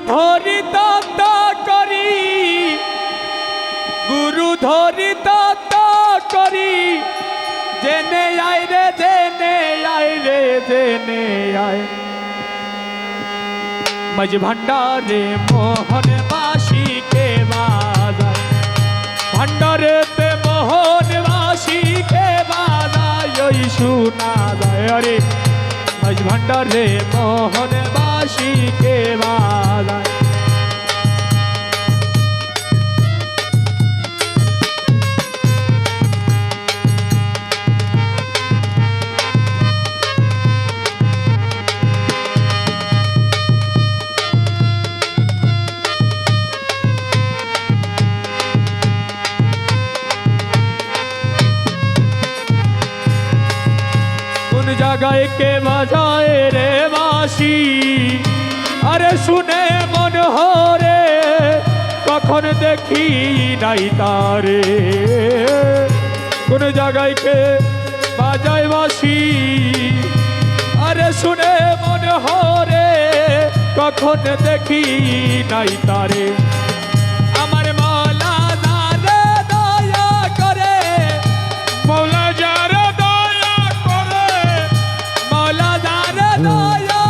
ধরি দাতা করি, গুরু ধরি দাতা করি। জেনে আয় রে, জেনে আয় রে, জেনে আয়। মজ ভণ্ডারে মোহন বাসি কে বাজায়। ভণ্ডারেতে মোহন বাসি কে বাজায়, ওই শোনা মজ ভণ্ডারে মোহন বাসি কোন জায়গায় কে বাজায় রে বাসি? আরে শুনে মন হরে, কখন দেখি নাই তারে। কোন জায়গায় কে বাজায় বাসি? আরে শুনে মন হরে, কখন দেখি নাই তারে।